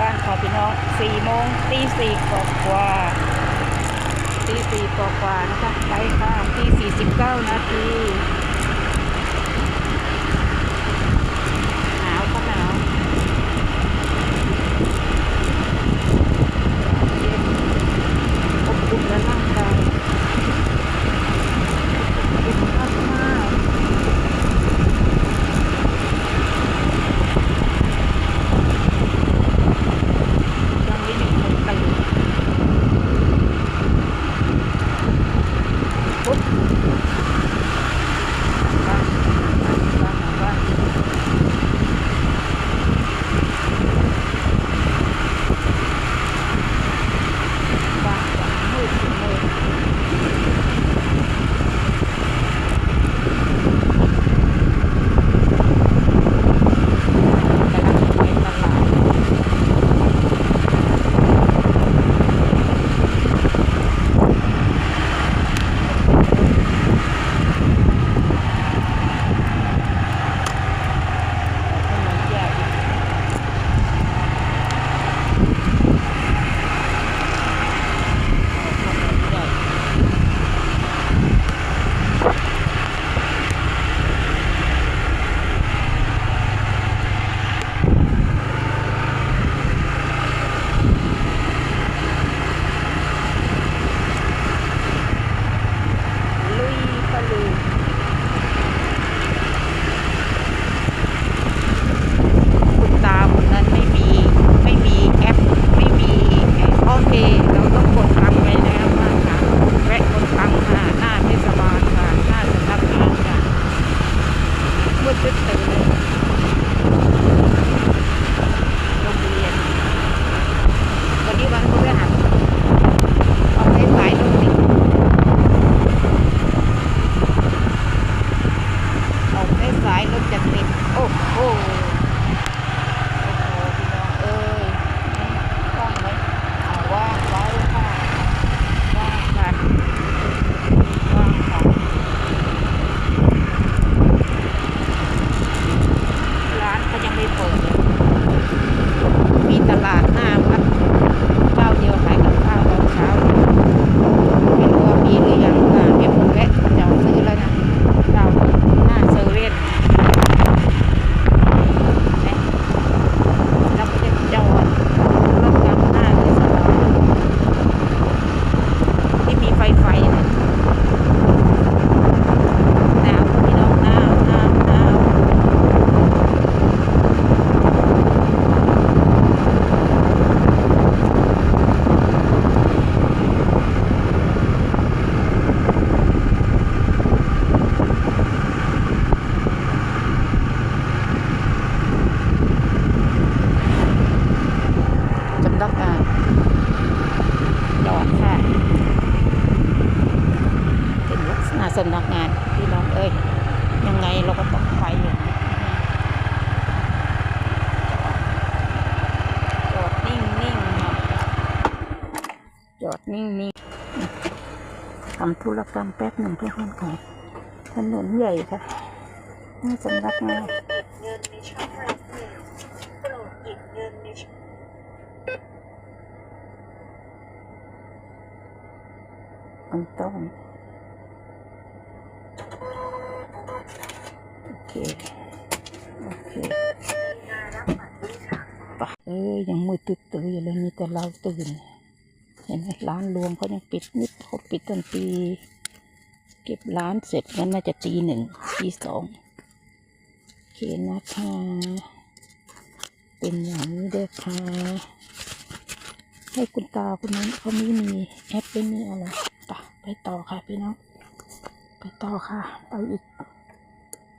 บ้านขอพี่น้องสี่โมงตีสี่กว่ากว่าตีสี่กว่ากว่านะคะไปค่ะตีสี่สิบเก้านาที ทำธุรกรรมแป๊บหนึ่งเพื่อคนของถนนใหญ่ค่ะ น่านเงินในช่องรับงินโปรดหยิบเงินในช่องมันต้องโอเค โอเคป่ะปะเอ้ยยังมืดตื่นอยู่เลยมีแต่เราตื่น เห็นไหมร้านรวมเขายังปิดนิดเขาปิดตั้งตี ก็บร้านเสร็จงั้นน่าจะตีหนึ่งตีสองโอเคนะคะเป็นอย่างนี้เด้อค่ะให้คุณตาคนนั้นเขาไม่มีแอปไม่มีอะไรไปไปต่อค่ะพี่น้อง ไปต่อค่ะ ไปอีก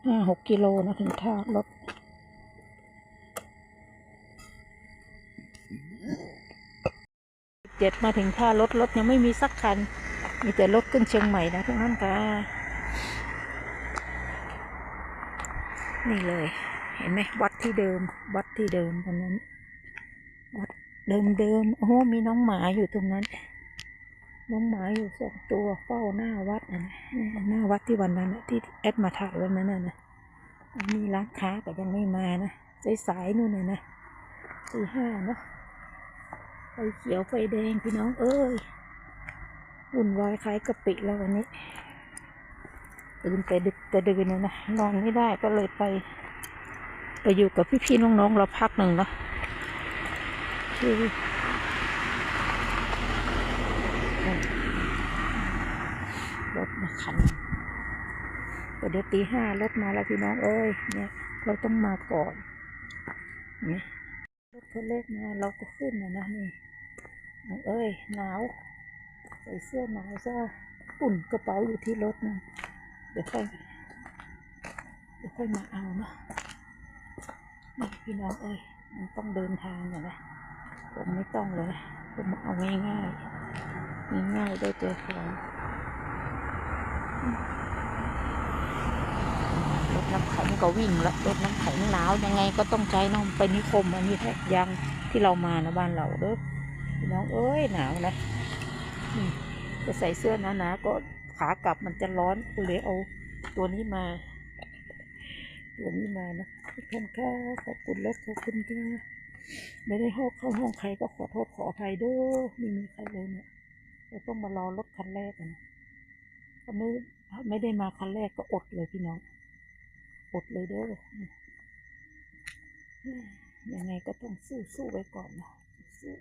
ห้าหกกิโลนะถึงท่ารถเจ็ดมาถึงท่ารถรถยังไม่มีสักคัน มีแต่รถขึ้นเชียงใหม่นะทุกท่านค่ะนี่เลย เห็นไหมวัดที่เดิม วัดที่เดิมตรงนั้น วัดเดิมเดิมๆโอ้มีน้องหมาอยู่ตรงนั้น น้องหมาอยู่สองตัวเฝ้าหน้าวัดนะหน้าวัดที่วันนั้นนะที่แอดมาถ่ายวันนั้นนะนะมีร้านค้าแต่ยังไม่มานะสายๆนู่นนะนะตีห้าเนาะเขียวไฟแดงพี่น้องเอ้ย วุ่นวายคล้ายกะปิแล้ววันนี้ ตื่นแต่ดึกแต่ดื่นนะนะนอนไม่ได้ก็เลยไป ไปอยู่กับพี่ๆน้องๆเราพักหนึ่งเนาะคือรถมาคันเดี๋ยวตีห้ารถมาแล้วพี่น้องเอ้ยเนี่ยเราต้องมาก่อนเนี่ยรถเขาเล็กมาเราก็ขึ้นนะนะนี่เอ้ยหนาว ใส่เสื้อหนาวซะปุ่นกระเป๋าอยู่ที่รถนะเดี๋ยวค่อยเดี๋ยวค่อยมาเอาเนาะนี่พี่น้องเอ้ยมันต้องเดินทางอย่างนะผมไม่ต้องเลยผมเอาง่ายง่ายๆง่ายๆได้เจอของรถน้ำแข็งก็วิ่งแล้วรถน้ำแข็งหนาวยังไงก็ต้องใช้น้องไปนิคมอันนี้แท็กยังที่เรามานะบ้านเราเด้อพี่น้องเอ้ยหนาวนะ จะใส่เสื้อหนาๆก็ขากลับมันจะร้อนก็เลยเอาตัวนี้มา ตัวนี้มานะทุกท่านค่ะขอบคุณและขอบคุณค่ะไม่ได้เข้าเข้าห้องใครก็ขอโทษขออภัยเด้อไม่มีใครเลยเนี่ยเราต้องมารอรถคันแรกกันถ้าไม่ถ้าไม่ได้มาคันแรกก็อดเลยพี่น้อง อดเลยเด้อยังไงก็ต้องสู้สู้ไว้ก่อนนะสู้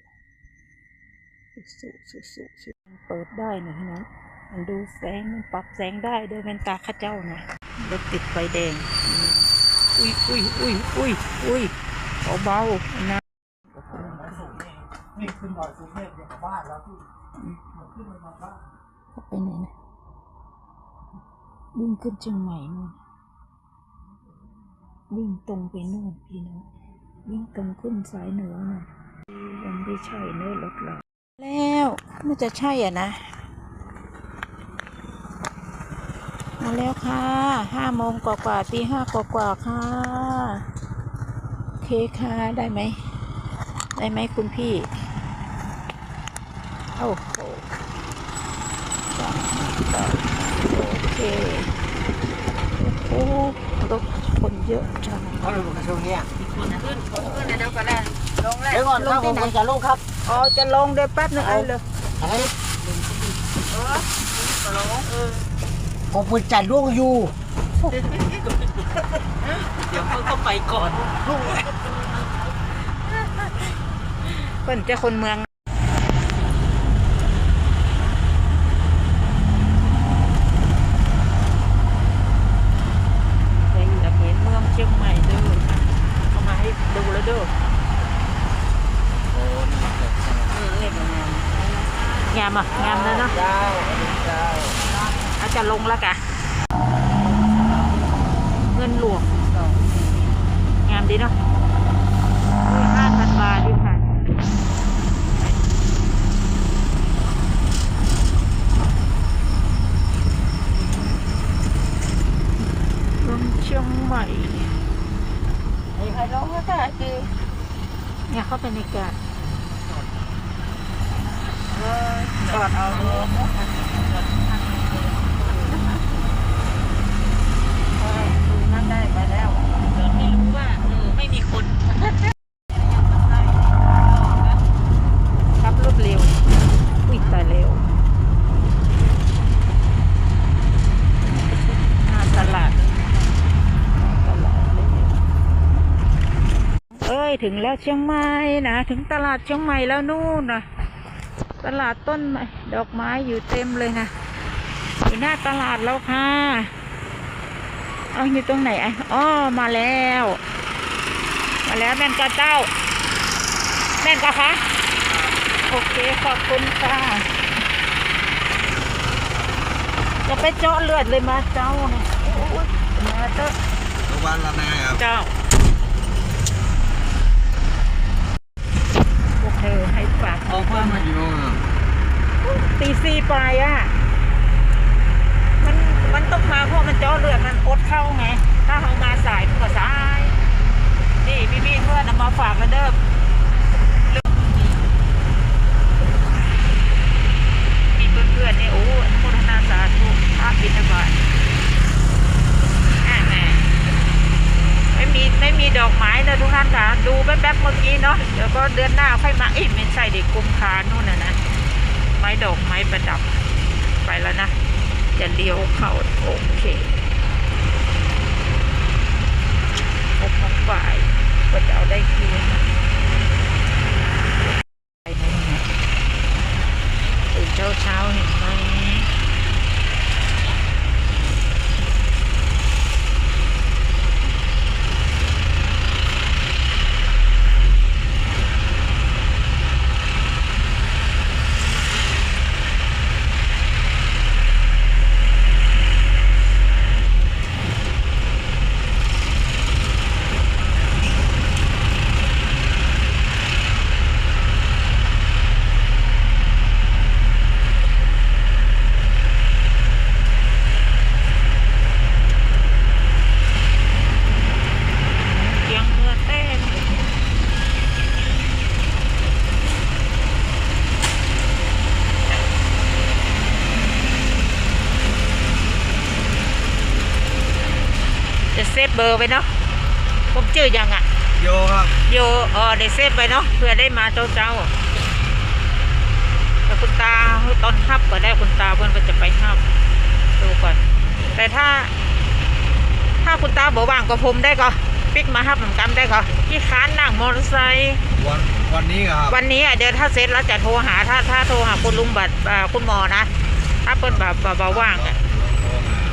สู้สู้สู้สู้เปิดได้นะพี่น้องมันดูแสงมันปรับแสงได้ด้วยแว่นตาข้าเจ้านะรถติดไฟแดง อุ้ยอุ้ยอุ้ยอุ้ยอุ้ยเบาๆนะนี่ขึ้นดอยสุเทพอย่างกับบ้านแล้วที่ขึ้นไปมาบ้านเขาไปไหนนะวิ่งขึ้นเชียงใหม่นู่นวิ่งตรงไปนู่นพี่น้องวิ่งตรงขึ้นสายเหนือน่ะยังไม่ใช่เนื้อรถเรา แล้วมันจะใช่อะนะ มาแล้วค่ะห้าโมงกว่าๆตีห้ากว่าๆค่ะ โอเคค่ะ ได้ไหม ได้ไหมคุณพี่ โอ้โหจ้ะได้โอเคโอ้โหรถคนเยอะจังเขาเลยบอกกระทรวงเนี้ยขึ้นขึ้นเดี๋ยวก็ได้ลงแล้วเดี๋ยวก่อนครับผมจะลงครับ อ๋อจะลงเดี๋ยวแป๊บนึงไอ้เลยอะไรเออก็ลงเออผมเป็นจัดล่วงอยู่เดี๋ยวเขาก็ไปก่อนเพิ่นจะคนเมือง เคยอยากเห็นเมืองเชียงใหม่เด้อเอามาให้ดูแล้วเด้อ โอ้นี่มันเกิด เออเรียกงาน งามอะงามเลยเนาะเจ้าเจ้าอาจจะลงแล้วกะเงินหลวงงามดีเนาะห้าพันบาทดิค่ะเมืองเชียงใหม่มีใครลงก็ได้จีเนี่ยเข้าไปในกาดเออ จอดเอาเลยดูนั่นได้ไปแล้วเกิดไม่รู้ว่าเออไม่มีคนขับรถเร็วอุ้ยตายเร็วตลาดตลาดเลยเอ้ยถึงแล้วเชียงใหม่นะ ถึงตลาดเชียงใหม่แล้วนู่นนะ ตลาดต้นไม้ดอกไม้อยู่เต็มเลยนะอยู่หน้าตลาดแล้วค่ะเอาอยู่ตรงไหนไอ้อ๋อมาแล้ว มาแล้วแม่นกะเจ้าแม่นกะคะโอเคขอบคุณค่ะจะไปเจาะเลือดเลยมาเจ้าเนี่ยโอ้ยมาเจาะโรงพยาบาลละนายครับเจ้าพ วกเอากออกมามากี่โมงอะตีสี่ไปอะ มันมันต้องมาเพราะมันจ้อเลือดมันอดเข้าไง ถ้าเขามาสายมันก็สาย นี่พี่พี่ๆเพื่อนเอามาฝากกันเด้อมีเพื่อนๆเนี่ยโอ้อนุโมทนาสาธุภาพบินบาตอ่าแหม่ไม่มีไม่มีดอกไม้ นี้เนาะเดี๋ยวแล้วก็เดือนหน้าค่อยมาอีกไม่ใช่เด็กกุมภานู่นน่ะนะไม้ดอกไม้ประดับไปแล้วนะจะเลี้ยวเข้าโอเคหกโมงบ่ายก็จะเอาได้คืนนะไปไหนเนี่ยตื่นเช้าเช้าเห็นไหม เสียงเรือเต้นจะ เซฟเบอร์ไว้เนาะผมชื่อยังอะ โยครับ โยเออได้เซฟไปเนาะเพื่อได้มาเจ้าเจ้าแต่คุณตาตอนทับก็ได้คุณตาเพื่อนก็จะไปทับดูก่อน แต่ถ้า ถ้าคุณตาบอกว่างก็ผมได้ก็ปิกมาทับเหมือนกันได้ก็ที่ค้านนั่งมอเตอร์ไซค์วันวันนี้ครับวันนี้อะเดี๋ยวถ้าเสร็จแล้วจะโทรหา ถ้าถ้าโทรหาคุณลุงบัตรอ่าคุณหมอนะ ถ้าเปิ้นแบบเบาๆว่างอะ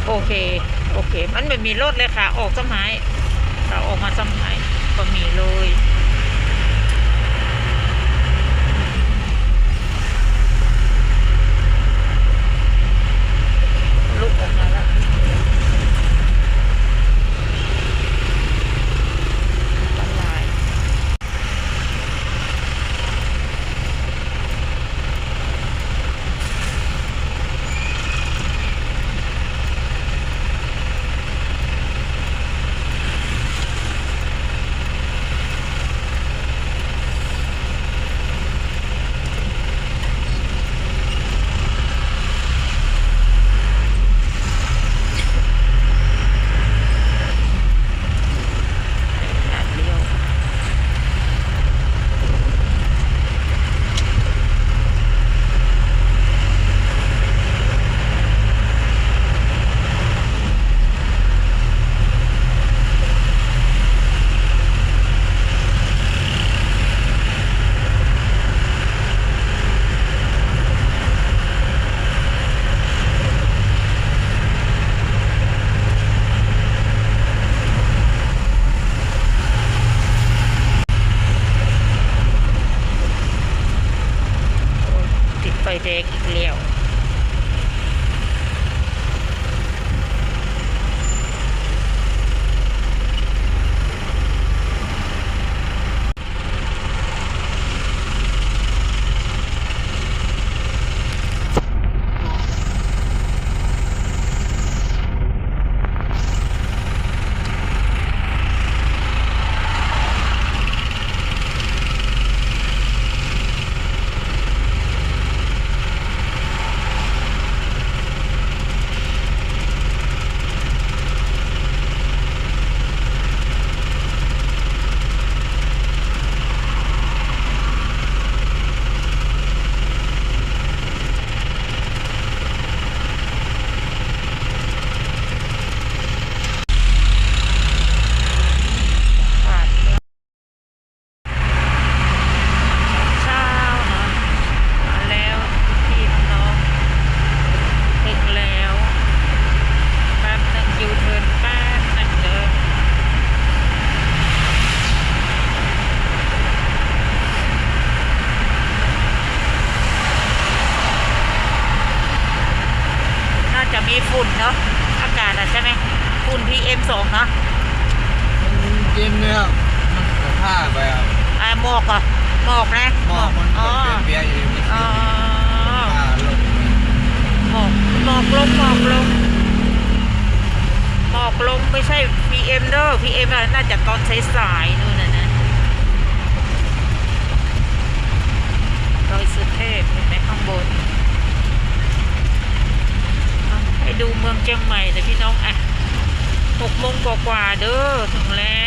โอเค โอเค มันไม่มีรถเลยค่ะ ออกสมัยเราออกมาสมัยก็มีเลยลุกออกมาแล้ว M2 เนาะมันเจ็มเนี้ยมันเสียผ้าไปอะบไอ้หมอกเหรอะหมอกนะหมอกมันอ๋อเป็นเบี้ยอยู่ในอ๋อผ้าหมอกหมอกลงหมอกลงหมอกลงไม่ใช่ PM เด้อ PM อะน่าจะตอนใช้สายๆนู่นน่ะนะดอยสุเทพเห็นไหมข้างบนให้ดูเมืองเชียงใหม่แต่พี่น้องอะ หกโมงกว่าๆเด้อถึงแล้ว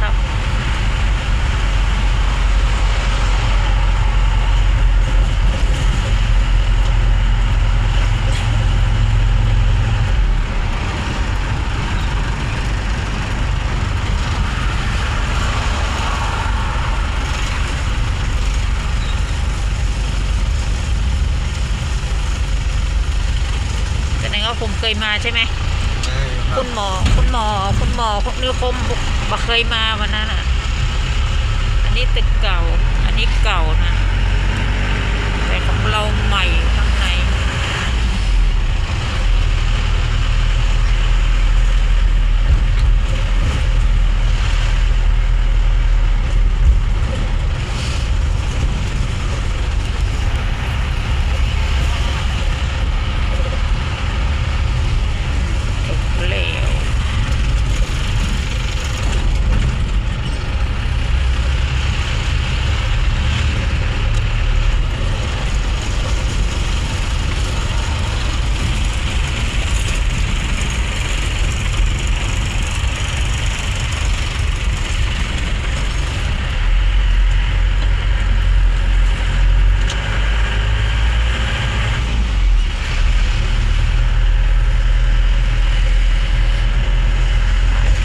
ครับแสดงว่าผมเคยมาใช่ไหม คุณหมอ คุณหมอ คุณหมอพวกนิคมบ่ เคยมาวันนั้นอะ อันนี้ตึกเก่า อันนี้เก่านะ แต่ของเราใหม่ข้างใน ถึงแล้ว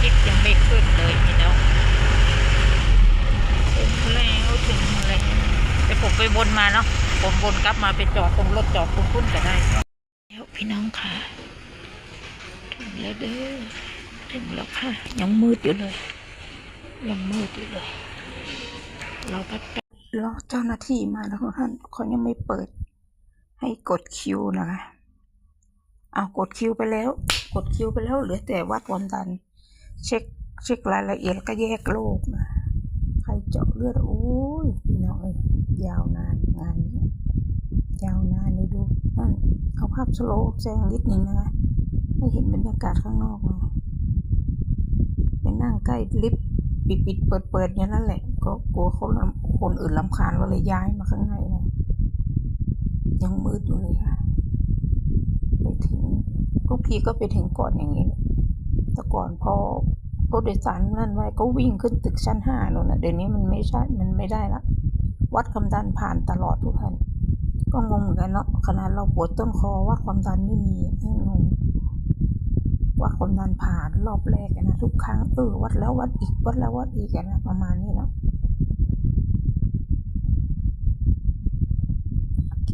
คิดยังไม่ขึ้นเลยพี่น้องถึงแล้วถึงแล้วแต่ผ มาเนาะผมบนกลับมาไปจอดตรงรถจอดคุณพุ่นก็ได้แล้วพี่น้องค่ะ ถึงแล้วเด้อถึงแล้วค่ะ ยังมืดอยู่เลยยังมืดอยู่เลย เราก็รอเจ้าหน้าที่มาแล้วท่านเขายังไม่เปิด ให้กดคิวนะคะเอากดคิวไปแล้ว กดคิวไปแล้วเหลือแต่วัดความดัน เช็คเช็ครายละเอียดแล้วก็แยกโรคนะ เจาะเลือดโอ้ยพี่น้องเอ้ยยาวนานงานนี้ยาวนานเลยดูนั่นเอาภาพสโลว์แซงนิดหนึ่งนะคะให้เห็นบรรยากาศข้างนอกนะไปนั่งใกล้ลิฟต์ปิดปิดเปิดเปิดอย่างนั้นแหละ ก็กลัวเขาคนอื่นลำคาญก็เลยย้ายมาข้างในนะยังมืดอยู่เลยค่ะ ไปถึงทุกทีก็ไปถึงก่อนอย่างนี้แหละแต่ก่อนพอ รถโดยสารนั่นไว้ก็วิ่งขึ้นตึกชั้นห้าโน่นนะเดี๋ยวนี้มันไม่ใช่ มันไม่ได้ละ วัดความดันผ่านตลอดทุกท่านก็งงเหมือนกันเนาะขนาดเราปวดต้นคอวัดความดันไม่มีงงวัดความดันผ่านรอบแรกนะทุกครั้งเออวัดแล้ววัดอีกวัดแล้ววัดอีกนะประมาณนี้เนาะ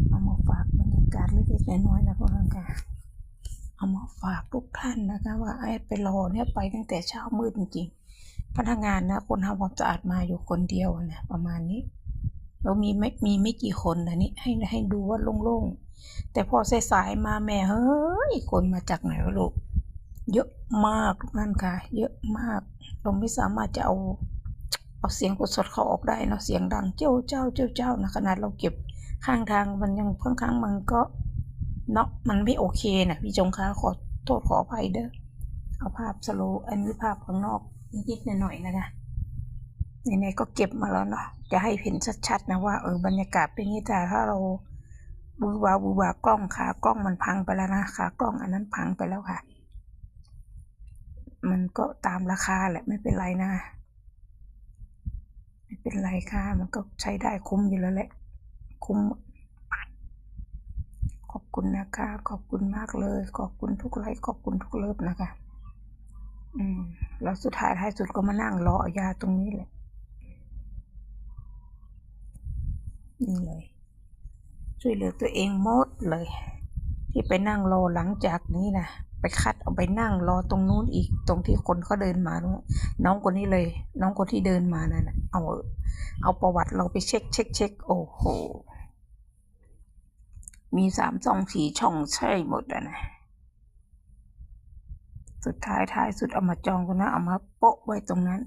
เอามาฝากบรรยากาศเล็กๆน้อยๆนะพวกท่านค่ะ เอามาฝากทุกท่านนะคะว่าไอ้ไปรอเนี่ยไปตั้งแต่เช้ามืดจริงๆพนักงานนะคนทำความสะอาดมาอยู่คนเดียวนะประมาณนี้ เรามีไม่มีไม่กี่คนนะนี่ให้ให้ดูว่าโล่งๆแต่พอสายๆมาแม่เฮ้ยคนมาจากไหนวะลูกเยอะมากทุกท่านค่ะ เยอะมากเราไม่สามารถจะเอาเอาเสียงสดเขาออกได้เนาะเสียงดังเจ้าเจ้าเจ้าเจ้านะขนาดเราเก็บข้างทางมันยังค่อนข้างมันก็ เนาะมันไม่โอเคนะพี่จงคะขอโทษขออภัยเด้อเอาภาพสโลอันนี้ภาพข้างนอกนิดๆหน่อยๆนะคะไหนๆก็เก็บมาแล้วเนาะจะให้เห็นชัดๆนะว่าเออบรรยากาศเป็นย่างนี้แต่ถ้าเราบูวาบูวากล้องขากล้องมันพังไปแล้วนะขากล้องอันนั้นพังไปแล้วค่ะ มันก็ตามราคาแหละไม่เป็นไรนะไม่เป็นไรค่ะ มันก็ใช้ได้คุ้มอยู่แล้วแหละ คุ้ม อบคุณนะคะ ขอบคุณมากเลย ขอบคุณทุกไลค์ขอบคุณทุกเลิฟนะคะ อืม แล้วสุดท้ายท้ายสุดก็มานั่งรอเอายาตรงนี้แหละนี่เลย ช่วยเหลือตัวเองหมดเลย ที่ไปนั่งรอหลังจากนี้นะไปคัดเอาไปนั่งรอตรงนู้นอีกตรงที่คนเขาเดินมาด้วยน้องคนนี้เลย น้องคนที่เดินมานั่นเอาเอาประวัติเราไปเช็คเช็คเช็คโอ้โห มีสามช่องสี่ช่องใช่หมดอะนะ สุดท้ายท้ายสุดเอามาจองกันนะ เอามาโปะไว้ตรงนั้น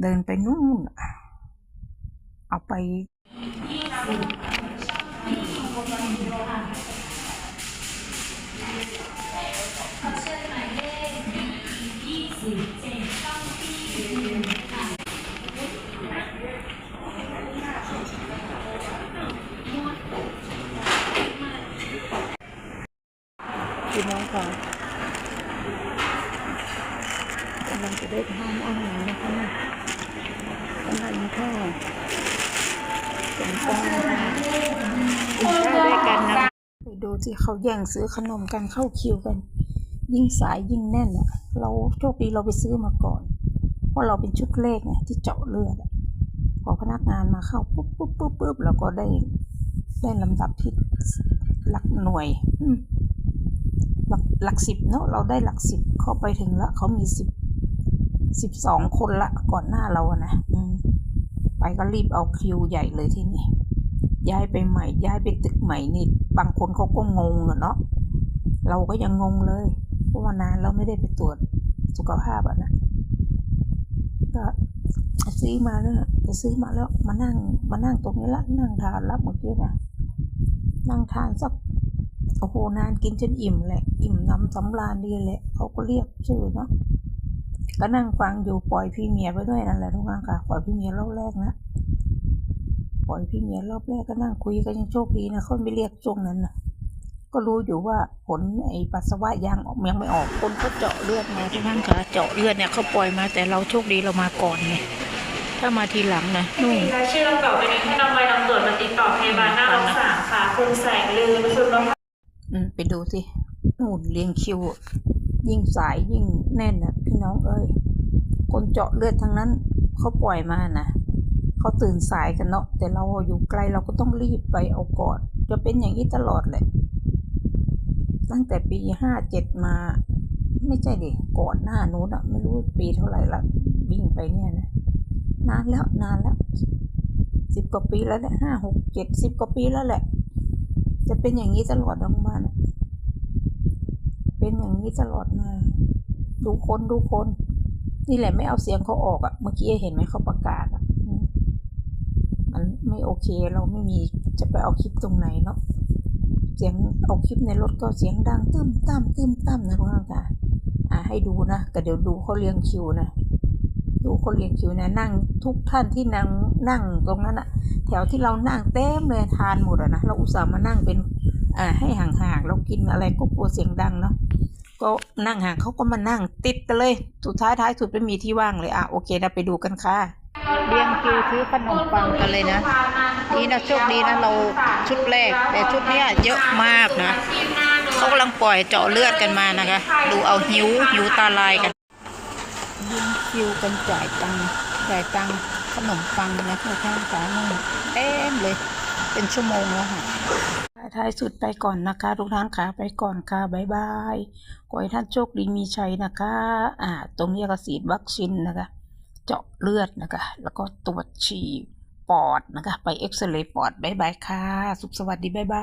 เดินไปนู่น เอาไป พี่น้องค่ะกำลังจะได้ห้ามอ้หารนะคะกำลังค่ะสมปองค่ะกินข้าด้วยกันนะไปดูที่เขาแย่งซื้อขนมกันเข้าคิวกัน ยิ่งสายยิ่งแน่นอะเราโชคดีเราไปซื้อมาก่อน เพราะเราเป็นชุดเลขไงที่เจาะเลือดพอพนักงานมาเข้าปุ๊บปุ๊บปุ๊บปุ๊บเราก็ได้ได้ลำดับที่หลักหน่วย อื หลักหลักสิบเนาะเราได้หลักสิบเข้าไปถึงละเขามีสิบสิบสองคนละก่อนหน้าเราอะนะไปก็รีบเอาคิวใหญ่เลยที่นี่ย้ายไปใหม่ย้ายไปตึกใหม่นี่ บางคนเขาก็งงอะเนาะเราก็ยังงงเลยเพราะว่านานเราไม่ได้ไปตรวจสุขภาพอะนะก็ซื้อมาแล้วไปซื้อมาแล้วมานั่งมานั่งตรงนี้ละนั่งทานแล้วเมื่อกี้นะนั่งทานสัก โอ้โหนานกินจนอิ่มแหละ อิ่มน้ำสำราญดีแหละเขาก็เรียกชื่อเนาะก็นั่งฟังอยู่ปล่อยพี่เมียไปด้วยนั่นแหละทุกท่านค่ะปล่อยพี่เมียรอบแรกนะปล่อยพี่เมียรอบแรกก็นั่งคุยกันยังโชคดีนะเขาไม่เรียกช่วงนั้นนะก็รู้อยู่ว่าผลไอ้ปัสสาวะยังออกยังไม่ออกคนเขาเจาะเลือดไงทุกท่านค่ะเจาะเลือดเนี่ยเขาปล่อยมาแต่เราโชคดีเรามาก่อนไงถ้ามาทีหลังนะนู่นมีรายชื่อดังต่อไปนี้ให้นำใบนำตรวจมาติดต่อพยาบาลหน้าห้องสามค่ะคุณแสงลือคุณนพ อืมไปดูสินู่นเรียงคิว ยิ่งสายยิ่งแน่นนะพี่น้องเอ้ย คนเจาะเลือดทั้งนั้นเขาปล่อยมานะเขาตื่นสายกันเนาะแต่เราอยู่ไกลเราก็ต้องรีบไปเอาก่อน จะเป็นอย่างนี้ตลอดเลยตั้งแต่ปีห้าเจ็ดมา ไม่ใช่ดิก่อนหน้านู้นอะไม่รู้ปีเท่าไหร่ละวิ่งไปเนี่ยนะนานแล้วนานแล้วสิบกว่าปีแล้วแหละห้าหกเจ็ดสิบกว่าปีแล้วแหละ จะเป็นอย่างนี้ตลอดทั้งบ้าเป็นอย่างนี้ตลอดมา ดูคนดูคน นี่แหละไม่เอาเสียงเขาออกอะเมื่อกี้เห็นไหมเขาประกาศอะอืมมันไม่โอเคเราไม่มีจะไปเอาคลิปตรงไหนเนาะ เสียงเอาคลิปในรถก็เสียงดังตึ้มตั้มตึ้มตั้มนะทุกท่านค่ะ อ่าให้ดูนะก็เดี๋ยวดูเขาเรียงคิวนะ ดูเขาเรียงคิวนะนั่งทุกท่านที่นั่งนั่งตรงนั้นอะแถวที่เรานั่งเต็มเลยทานหมดอะนะเราอุตส่าห์มานั่งเป็นอ่าให้ห่างๆเรากินอะไรก็กลัวเสียงดังเนาะก็นั่งห่างเขาก็มานั่งติดกันเลย สุดท้ายท้ายสุดไม่มีที่ว่างเลยอะโอเคนะไปดูกันค่ะเรียงคิวซื้อขนมปังกันเลยนะนี่นะโชคดีนะเราชุดแรก แต่ชุดเนี้ยเยอะมากนะเขากำลังปล่อยเจาะเลือดกันมานะคะ ดูเอาหิวหิวตาลายกัน ยงคิวกันจ่ายตังค์จ่ายตังค์ขนมปังนะข้างฝานั่งเต็มเลย เป็นชั่วโมงแล้วค่ะท้ายสุดไปก่อนนะคะ ทุกท่านค่ะไปก่อนค่ะบ๊ายบายขอให้ท่านโชคดีมีชัยนะคะ อ่า ตรงนี้ก็ฉีดวัคซีนนะคะ เจาะเลือดนะคะ แล้วก็ตรวจฉี่ปอดนะคะ ไปเอ็กซเรย์ปอดบ๊ายบายค่ะ สุขสวัสดีบ๊ายบาย